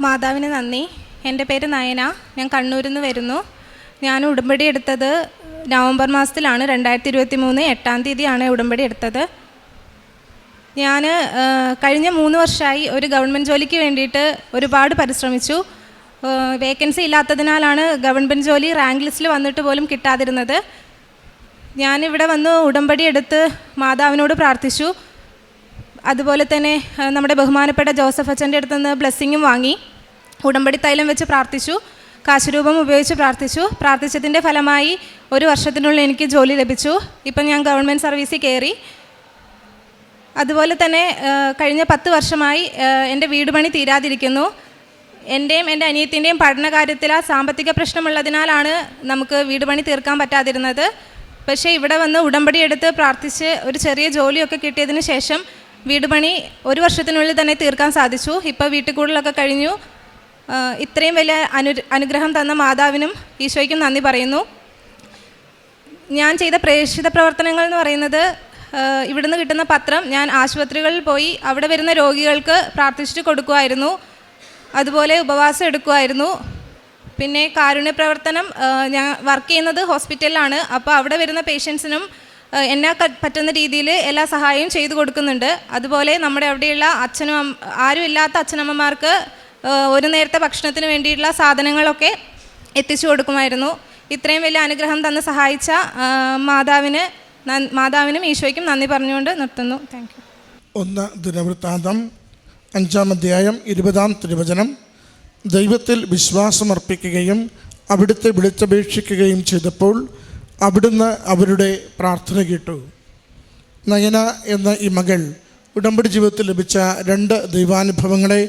മാതാവിന് നന്ദി. എന്റെ പേര് നയന. ഞാൻ കണ്ണൂരിൽ നിന്ന് വരുന്നു. ഞാൻ ഉടമ്പടി എടുത്തത് നവംബർ മാസത്തിലാണ്. രണ്ടായിരത്തി ഇരുപത്തി മൂന്ന് എട്ടാം തീയതിയാണ് ഉടമ്പടി എടുത്തത്. ഞാൻ കഴിഞ്ഞ മൂന്ന് വർഷമായി ഒരു ഗവൺമെന്റ് ജോലിക്ക് വേണ്ടിയിട്ട് ഒരുപാട് പരിശ്രമിച്ചു. വേക്കൻസി ഇല്ലാത്തതിനാലാണ് ഗവൺമെന്റ് ജോലി റാങ്ക് ലിസ്റ്റിൽ വന്നിട്ട് പോലും കിട്ടാതിരുന്നത്. ഞാനിവിടെ വന്ന് ഉടമ്പടി എടുത്ത് മാതാവിനോട് പ്രാർത്ഥിച്ചു. അതുപോലെ തന്നെ നമ്മുടെ ബഹുമാനപ്പെട്ട ജോസഫ് അച്ഛന്റെ അടുത്ത് നിന്ന് ബ്ലെസ്സിങ്ങും വാങ്ങി. ഉടമ്പടി തൈലം വെച്ച് പ്രാർത്ഥിച്ചു. കാശുരൂപം ഉപയോഗിച്ച് പ്രാർത്ഥിച്ചു. പ്രാർത്ഥിച്ചതിന്റെ ഫലമായി ഒരു വർഷത്തിനുള്ളിൽ എനിക്ക് ജോലി ലഭിച്ചു. ഇപ്പം ഞാൻ ഗവൺമെന്റ് സർവീസിൽ കയറി. അതുപോലെ തന്നെ കഴിഞ്ഞ പത്ത് വർഷമായി എന്റെ വീട് പണി തീരാതിരിക്കുന്നു. എന്റെയും എന്റെ അനിയത്തിന്റെയും പഠനകാര്യത്തിൽ ആ സാമ്പത്തിക പ്രശ്നമുള്ളതിനാലാണ് നമുക്ക് വീട് പണി തീർക്കാൻ പറ്റാതിരുന്നത്. പക്ഷേ ഇവിടെ വന്ന് ഉടമ്പടി എടുത്ത് പ്രാർത്ഥിച്ച് ഒരു ചെറിയ ജോലിയൊക്കെ കിട്ടിയതിന് ശേഷം വീട് പണി ഒരു വർഷത്തിനുള്ളിൽ തന്നെ തീർക്കാൻ സാധിച്ചു. ഇപ്പോൾ കൂടുതലൊക്കെ കഴിഞ്ഞു. ഇത്രയും വലിയ അനു അനുഗ്രഹം തന്ന മാതാവിനും ഈശോയ്ക്കും നന്ദി പറയുന്നു. ഞാൻ ചെയ്ത പ്രേക്ഷിത പ്രവർത്തനങ്ങൾ എന്ന് പറയുന്നത് ഇവിടുന്ന് കിട്ടുന്ന പത്രം ഞാൻ ആശുപത്രികളിൽ പോയി അവിടെ വരുന്ന രോഗികൾക്ക് പ്രാർത്ഥിച്ചിട്ട് കൊടുക്കുമായിരുന്നു അതുപോലെ ഉപവാസം എടുക്കുമായിരുന്നു പിന്നെ കാരുണ്യ പ്രവർത്തനം ഞാൻ വർക്ക് ചെയ്യുന്നത് ഹോസ്പിറ്റലിലാണ്. അപ്പോൾ അവിടെ വരുന്ന പേഷ്യൻസിനും എന്നെ പറ്റുന്ന രീതിയിൽ എല്ലാ സഹായവും ചെയ്തു കൊടുക്കുന്നുണ്ട്. അതുപോലെ നമ്മുടെ അവിടെയുള്ള അച്ഛനും ആരുമില്ലാത്ത അച്ഛനമ്മമാർക്ക് ഒരു നേരത്തെ ഭക്ഷണത്തിന് വേണ്ടിയിട്ടുള്ള സാധനങ്ങളൊക്കെ എത്തിച്ചു കൊടുക്കുമായിരുന്നു. ഇത്രയും വലിയ അനുഗ്രഹം തന്ന് സഹായിച്ച മാതാവിന് മാതാവിനും ഈശോയ്ക്കും നന്ദി പറഞ്ഞുകൊണ്ട് നിർത്തുന്നു. താങ്ക് യു ഒന്ന് ദിനവൃത്താന്തം അഞ്ചാം അധ്യായം ഇരുപതാം തിരുവചനം. ദൈവത്തിൽ വിശ്വാസമർപ്പിക്കുകയും അവിടുത്തെ വിളിച്ചപേക്ഷിക്കുകയും ചെയ്തപ്പോൾ അവിടുന്ന് അവരുടെ പ്രാർത്ഥന കേട്ടു. നയന എന്ന ഈ മകൾ ഉടമ്പടി ജീവിതത്തിൽ ലഭിച്ച രണ്ട് ദൈവാനുഭവങ്ങളെ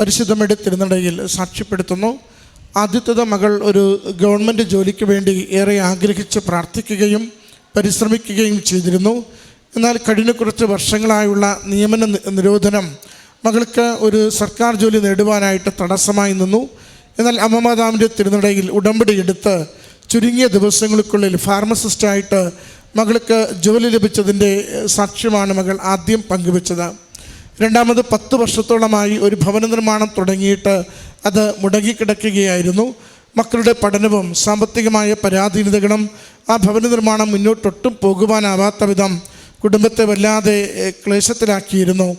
പരിശുദ്ധമയുടെ തിരുനടയിൽ സാക്ഷ്യപ്പെടുത്തുന്നു. ആദ്യത്തത് മകൾ ഒരു ഗവൺമെന്റ് ജോലിക്ക് വേണ്ടി ഏറെ ആഗ്രഹിച്ച് പ്രാർത്ഥിക്കുകയും പരിശ്രമിക്കുകയും ചെയ്തിരുന്നു. എന്നാൽ കഴിഞ്ഞ കുറച്ച് വർഷങ്ങളായുള്ള നിയമന നിരോധനം മകൾക്ക് ഒരു സർക്കാർ ജോലി നേടുവാനായിട്ട് തടസ്സമായി നിന്നു. എന്നാൽ അമ്മമാതാവിന്റെ തിരുനടയിൽ ഉടമ്പടി എടുത്ത് ചുരുങ്ങിയ ദിവസങ്ങൾക്കുള്ളിൽ ഫാർമസിസ്റ്റായിട്ട് മകൾക്ക് ജോലി ലഭിച്ചതിന്റെ സാക്ഷ്യമാണ് മകൾ ആദ്യം പങ്കുവച്ചത്. രണ്ടാമത് പത്ത് വർഷത്തോളമായി ഒരു ഭവന നിർമ്മാണം തുടങ്ങിയിട്ട് അത് മുടങ്ങിക്കിടക്കുകയായിരുന്നു. മക്കളുടെ പഠനവും സാമ്പത്തികമായ പരാധീനതകളും ആ ഭവന നിർമ്മാണം മുന്നോട്ടൊട്ടും പോകുവാനാവാത്ത വിധം കുടുംബത്തെ വല്ലാതെ ക്ലേശത്തിലാക്കിയിരുന്നു.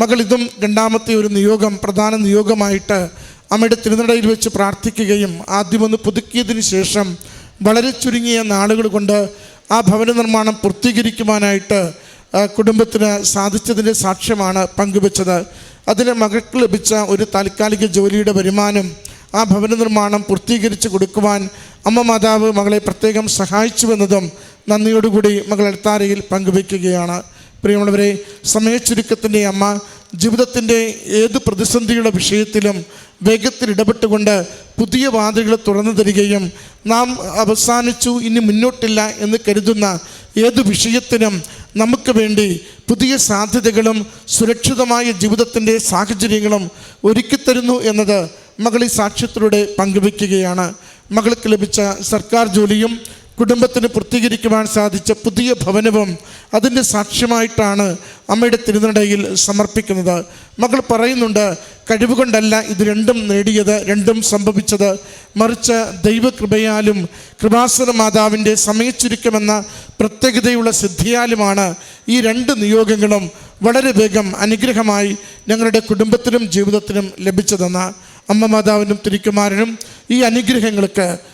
മകൾ ഇതും രണ്ടാമത്തെ ഒരു നിയോഗം പ്രധാന നിയോഗമായിട്ട് അമ്മയുടെ തിരുനടയിൽ വെച്ച് പ്രാർത്ഥിക്കുകയും ആദ്യമൊന്ന് പുതുക്കിയതിന് ശേഷം വളരെ ചുരുങ്ങിയ നാളുകൾ കൊണ്ട് ആ ഭവന നിർമ്മാണം പൂർത്തീകരിക്കുവാനായിട്ട് കുടുംബത്തിന് സാധിച്ചതിന്റെ സാക്ഷ്യമാണ് പങ്കുവെച്ചത്. അതിന് മകൾക്ക് ലഭിച്ച ഒരു താൽക്കാലിക ജോലിയുടെ വരുമാനം ആ ഭവന നിർമ്മാണം പൂർത്തീകരിച്ച് കൊടുക്കുവാൻ അമ്മ മാതാവ് മകളെ പ്രത്യേകം സഹായിച്ചുവെന്നതും നന്ദിയോടുകൂടി മകൾ എടുത്താരയിൽ പങ്കുവയ്ക്കുകയാണ് പ്രിയമുള്ളവരെ സമയച്ചുരുക്കത്തിന്റെ അമ്മ ജീവിതത്തിന്റെ ഏത് പ്രതിസന്ധിയുടെ വിഷയത്തിലും വേഗത്തിൽ ഇടപെട്ടുകൊണ്ട് പുതിയ വാതിലുകൾ തുറന്നു തരികയും നാം അവസാനിച്ചു ഇനി മുന്നോട്ടില്ല എന്ന് കരുതുന്ന ഏത് വിഷയത്തിനും നമുക്ക് വേണ്ടി പുതിയ സാധ്യതകളും സുരക്ഷിതമായ ജീവിതത്തിന്റെ സാഹചര്യങ്ങളും ഒരുക്കിത്തരുന്നു എന്നത് മകളി സാക്ഷ്യത്തിലൂടെ പങ്കുവയ്ക്കുകയാണ്. മകൾക്ക് ലഭിച്ച സർക്കാർ ജോലിയും കുടുംബത്തിന് പൂർത്തീകരിക്കുവാൻ സാധിച്ച പുതിയ ഭവനവും അതിന്റെ സാക്ഷ്യമായിട്ടാണ് അമ്മയുടെ തിരുനടയിൽ സമർപ്പിക്കുന്നത്. മകൾ പറയുന്നുണ്ട് കഴിവുകൊണ്ടല്ല ഇത് രണ്ടും നേടിയത് രണ്ടും സംഭവിച്ചത്. മറിച്ച് ദൈവകൃപയാലും കൃപാസന മാതാവിന്റെ സമയച്ചുരുക്കമെന്ന പ്രത്യേകതയുള്ള സിദ്ധിയാലുമാണ് ഈ രണ്ട് നിയോഗങ്ങളും വളരെ വേഗം അനുഗ്രഹമായി ഞങ്ങളുടെ കുടുംബത്തിനും ജീവിതത്തിനും ലഭിച്ചതെന്ന് അമ്മ മാതാവിനും തിരുക്കുമാരനും ഈ അനുഗ്രഹങ്ങൾക്ക്